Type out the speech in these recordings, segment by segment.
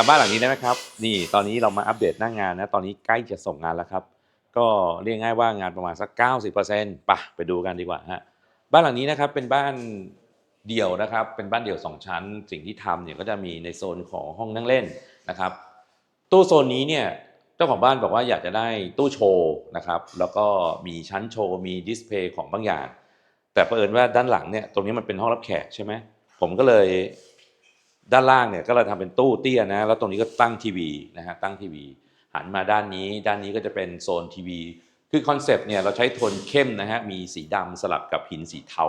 จำบ้านหลังนี้ได้ไหมครับ นี่ตอนนี้เรามาอัปเดตหน้างงานนะ ตอนนี้ใกล้จะส่งงานแล้วครับ ก็เรียกง่ายว่างานประมาณสัก 90%ป่ะไปดูกันดีกว่าฮะ บ้านหลังนี้นะครับเป็นบ้านเดี่ยวนะครับ เป็นบ้านเดี่ยว 2 ชั้น สิ่งที่ทำเนี่ยก็จะมีในโซนของห้องนั่งเล่นนะครับ ตู้โซนนี้เนี่ยเจ้าของบ้านบอกว่าอยากจะได้ตู้โชว์นะครับ แล้วก็มีชั้นโชว์ มีดิสเพย์ของบางอย่าง แต่เผอิญว่าด้านหลังเนี่ยตรงนี้มันเป็นห้องรับแขกใช่ไหมผมก็เลย ด้านล่างเนี่ยก็เลยทำเป็นตู้เตี้ยนะแล้วตรงนี้ก็ตั้งทีวีนะฮะตั้งทีวี หันมาด้านนี้ด้านนี้ก็จะเป็นโซนทีวี คือคอนเซปต์เนี่ยเราใช้โทนเข้มนะฮะมีสีดำสลับกับหินสีเทา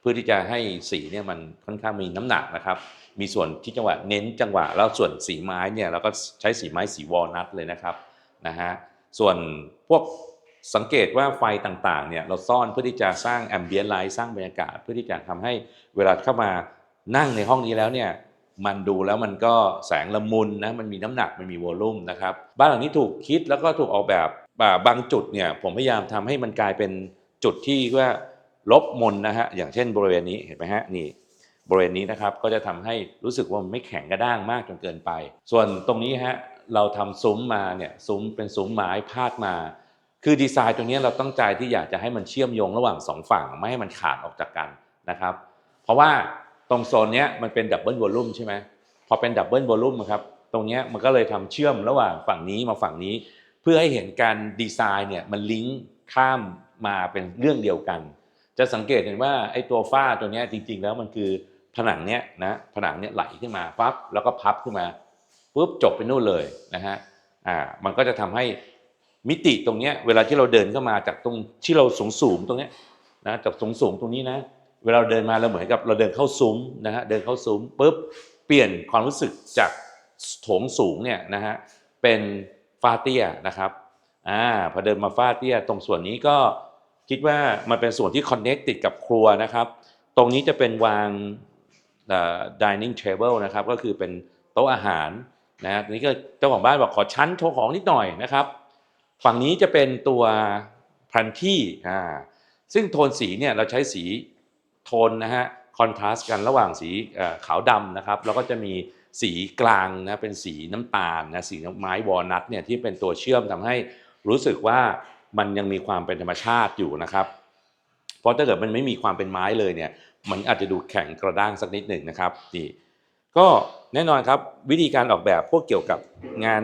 เพื่อที่จะให้สีเนี่ยมันค่อนข้างมีน้ำหนักนะครับ มีส่วนที่จังหวะเน้นจังหวะ แล้วส่วนสีไม้เนี่ยเราก็ใช้สีไม้สีวอลนัทเลยนะครับนะฮะส่วนพวกสังเกตว่าไฟต่างๆเนี่ยเราซ่อนเพื่อที่จะสร้างแอมเบียนไลท์สร้างบรรยากาศ เพื่อที่จะทำให้เวลาเข้ามานั่งในห้องนี้แล้วเนี่ย มันดูแล้วมันก็แสงละมุนนะมันมีน้ำหนักมันมีวอลลุ่มนะครับบ้านหลังนี้ถูกคิดแล้วก็ถูกออกแบบบางจุดเนี่ยผมพยายามทำให้มันกลายเป็นจุดที่ว่าลบมนนะฮะอย่างเช่นบริเวณนี้เห็นไหมฮะนี่บริเวณนี้นะครับก็จะทำให้รู้สึกว่ามันไม่แข็งกระด้างมากจนเกินไป ส่วนตรงนี้ฮะเราทำซุ้มมาเนี่ยซุ้มเป็นซุ้มไม้พาดมา คือดีไซน์ตรงนี้เราตั้งใจที่อยากจะให้มันเชื่อมโยงระหว่างสองฝั่งไม่ให้มันขาดออกจากกันนะครับ เพราะว่า ตรงโซนเนี้ยมันเป็นดับเบิลวอลลุ่มใช่ไหมพอเป็นดับเบิลวอลลุ่มครับตรงเนี้ยมันก็เลยทำเชื่อมระหว่างฝั่งนี้มาฝั่งนี้ เพื่อให้เห็นการดีไซน์เนี่ยมันลิงก์ข้ามมาเป็นเรื่องเดียวกัน จะสังเกตเห็นว่าไอ้ตัวฝ้าตัวเนี้ยจริง ๆ แล้วมันคือผนังเนี้ยนะผนังเนี้ยไหลขึ้นมาปั๊บแล้วก็พับขึ้นมาปุ๊บจบไปนู่นเลยนะฮะอ่ามันก็จะทำให้มิติตรงเนี้ยเวลาที่เราเดินเข้ามาจากตรงที่เราสูงสูงๆตรงเนี้ยนะจากสูงสูงๆตรงนี้นะ เวลาเดินมาเราเหมือนกับเราเดินเข้าซุ้มนะฮะเดินเข้าซุ้มปุ๊บเปลี่ยนความรู้สึกจากโถงสูงเนี่ยนะฮะเป็นฟาเตียนะครับอ่าพอเดินมาฟาเตียตรงส่วนนี้ก็คิดว่ามันเป็นส่วนที่คอนเน c t ติดกับครัวนะครับ ตรงนี้จะเป็นวางเอ่อ dining table นะครับก็คือเป็นโต๊ะอาหารนะฮะนี้ก็เจ้าของบ้านบอกขอชั้นโชว์ของนิดหน่อยนะครับ ฝั่งนี้จะเป็นตัวพันที่อ่าซึ่งโทนสีเนี่ยเราใช้สี โทนนะฮะคอนทราสต์กันระหว่างสีขาวดำนะครับแล้วก็จะมีสีกลางนะเป็นสีน้ำตาลนะสีไม้วอลนัทเนี่ยที่เป็นตัวเชื่อมทำให้รู้สึกว่ามันยังมีความเป็นธรรมชาติอยู่นะครับ เพราะถ้าเกิดมันไม่มีความเป็นไม้เลยเนี่ยมันอาจจะดูแข็งกระด้างสักนิดหนึ่งนะครับนี่ก็แน่นอนครับวิธีการออกแบบพวกเกี่ยวกับงาน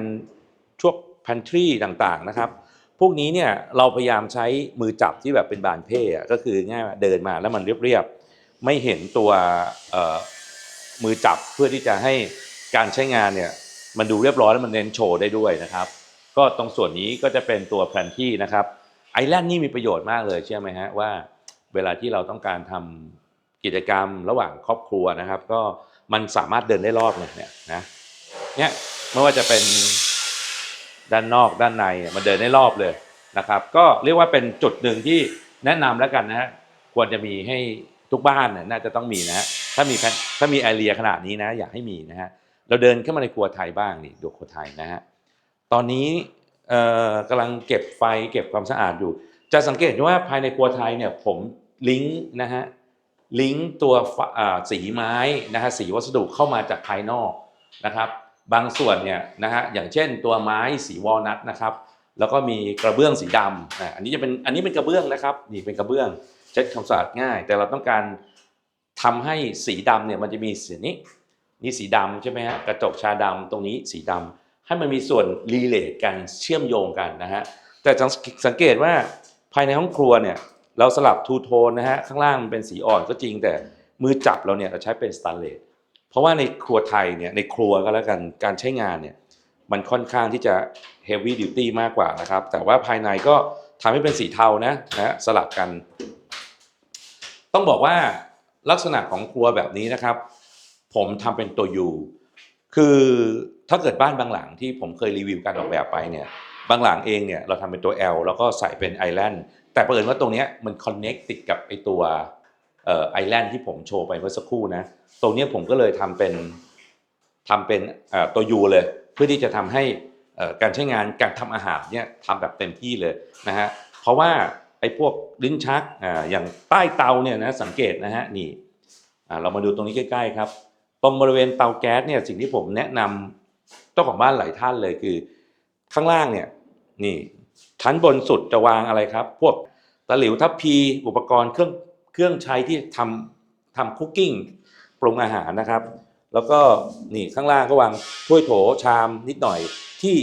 ช่วงพันทรีต่างๆนะครับ พวกนี้เนี่ยเราพยายามใช้มือจับที่แบบเป็นบานเพ่ก็คือง่ายว่าเดินมาแล้วมันเรียบๆไม่เห็นตัวมือจับเพื่อที่จะให้การใช้งานเนี่ยมันดูเรียบร้อยแล้วมันเน้นโชว์ได้ด้วยนะครับ ก็ตรงส่วนนี้ก็จะเป็นตัวแผนที่นะครับไอแลนด์นี่มีประโยชน์มากเลยเชื่อไหมฮะว่า เวลาที่เราต้องการทำกิจกรรมระหว่างครอบครัวนะครับ ก็มันสามารถเดินได้รอบเลยเนี่ยนะเนี่ยไม่ว่าจะเป็น ด้านนอกด้านในมันเดินได้รอบเลยนะครับ ก็เรียกว่าเป็นจุดหนึ่งที่แนะนำแล้วกันนะฮะควรจะมีให้ทุกบ้านเนี่ยน่าจะต้องมีนะฮะถ้ามีแพลนถ้ามีไอเรียขนาดนี้นะ อยากให้มีนะฮะเราเดินเข้ามาในครัวไทยบ้างนี่ดูครัวไทยนะฮะตอนนี้กำลังเก็บไฟเก็บความสะอาดอยู่ จะสังเกตว่าภายในครัวไทยเนี่ยผมลิงก์นะฮะลิงก์ตัวสีไม้นะฮะสีวัสดุเข้ามาจากภายนอกนะครับ บางส่วนเนี่ยนะฮะอย่างเช่นตัวไม้สีวอลนัทนะครับ แล้วก็มีกระเบื้องสีดำอะอันนี้จะเป็นอันนี้เป็นกระเบื้องนะครับนี่เป็นกระเบื้องเช็ดความสะอาดง่าย แต่เราต้องการทำให้สีดำเนี่ยมันจะมีสีนี้นี่สีดำใช่ไหมฮะกระจกชาดำตรงนี้สีดำให้มันมีส่วนรีเลทกันเชื่อมโยงกันนะฮะแต่สังสังเกตว่าภายในห้องครัวเนี่ยเราสลับทูโทนนะฮะข้างล่างมันเป็นสีอ่อนก็จริงแต่มือจับเราเนี่ยเราใช้เป็นสแตนเลส เพราะว่าในครัวไทยเนี่ยในครัวก็แล้วกันการใช้งานเนี่ยมันค่อนข้างที่จะ heavy duty มากกว่านะครับ แต่ว่าภายในก็ทำให้เป็นสีเทานะนะสลับกัน ต้องบอกว่าลักษณะของครัวแบบนี้นะครับ ผมทำเป็นตัว U คือถ้าเกิดบ้านบางหลังที่ผมเคยรีวิวการออกแบบไปเนี่ยบางหลังเองเนี่ยเราทำเป็นตัว L แล้วก็ใส่เป็นไอแลนด์แต่เผอิญว่าตรงเนี้ยมันคอนเน็กติดกับไอตัว ไอแลนด์ที่ผมโชว์ไปเมื่อสักครู่นะ ตรงเนี้ยผมก็เลยทำเป็นทำเป็นตัวยูเลย เพื่อที่จะทำให้การใช้งานการทำอาหารเนี่ยทำแบบเต็มที่เลยนะฮะเพราะว่าไอ้พวกลิ้นชักออย่างใต้เตาเนี่ยนะสังเกตนะฮะนี่เรามาดูตรงนี้ใกล้ๆครับ ตรงบริเวณเตาแก๊สเนี่ยสิ่งที่ผมแนะนเจ้าของบ้านหลายท่านเลยคือ ข้างล่างเนี่ยนี่ชั้นบนสุดจะวางอะไรครับ พวกตะหลิวทัพพีอุปกรณ์เครื่อง เครื่องใช้ที่ทำทำคุกกิ้งปรุงอาหารนะครับ แล้วก็นี่ข้างล่างก็วางถ้วยโถชามนิดหน่อยที่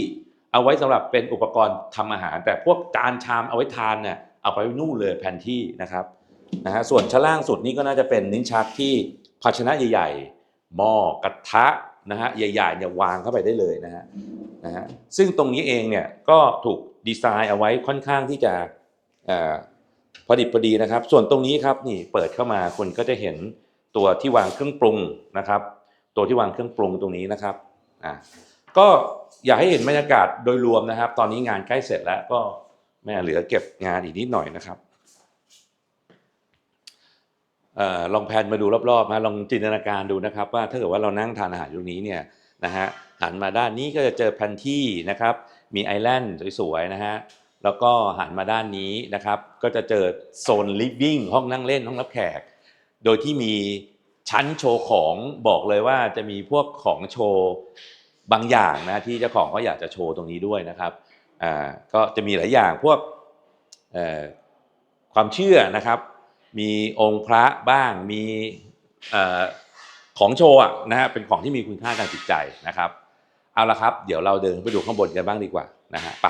เอาไว้สำหรับเป็นอุปกรณ์ทำอาหาร แต่พวกจานชามเอาไว้ทานเนี่ยเอาไปนู่นเลยแผนที่นะครับนะฮะส่วนชั้นล่างสุดนี่ก็น่าจะเป็นลิ้นชักที่ภาชนะใหญ่ๆหม้อกระทะนะฮะใหญ่ๆเนี่ยวางเข้าไปได้เลยนะฮะนะฮะซึ่งตรงนี้เองเนี่ยก็ถูกดีไซน์เอาไว้ค่อนข้างที่จะ พอดิบพอดีนะครับ ส่วนตรงนี้ครับนี่เปิดเข้ามาคุณก็จะเห็นตัวที่วางเครื่องปรุงนะครับ ตัวที่วางเครื่องปรุงตรงนี้นะครับอะก็อยากให้เห็นบรรยากาศโดยรวมนะครับ ตอนนี้งานใกล้เสร็จแล้วก็แม่เหลือเก็บงานอีกนิดหน่อยนะครับออลองแพนมาดูรอบๆนะลองจินตนาการดูนะครับ ว่าถ้าเกิดว่าเรานั่งทานอาหารตรงนี้เนี่ยนะฮะหันมาด้านนี้ก็จะเจอแผนที่นะครับ มีไอแลนด์สวยๆนะฮะ แล้วก็หันมาด้านนี้นะครับ ก็จะเจอโซนลิฟวิ่งห้องนั่งเล่นห้องรับแขก โดยที่มีชั้นโชว์ของบอกเลยว่าจะมีพวกของโชว์บางอย่างนะที่เจ้าของเขาอยากจะโชว์ตรงนี้ด้วยนะครับอ่าก็จะมีหลายอย่างพวกความเชื่อนะครับ มีองค์พระบ้างมีอของโชว์นะฮะเป็นของที่มีคุณค่าทางจิตใจนะครับ เอาละครับ เดี๋ยวเราเดินไปดูข้างบนกันบ้างดีกว่านะฮะไป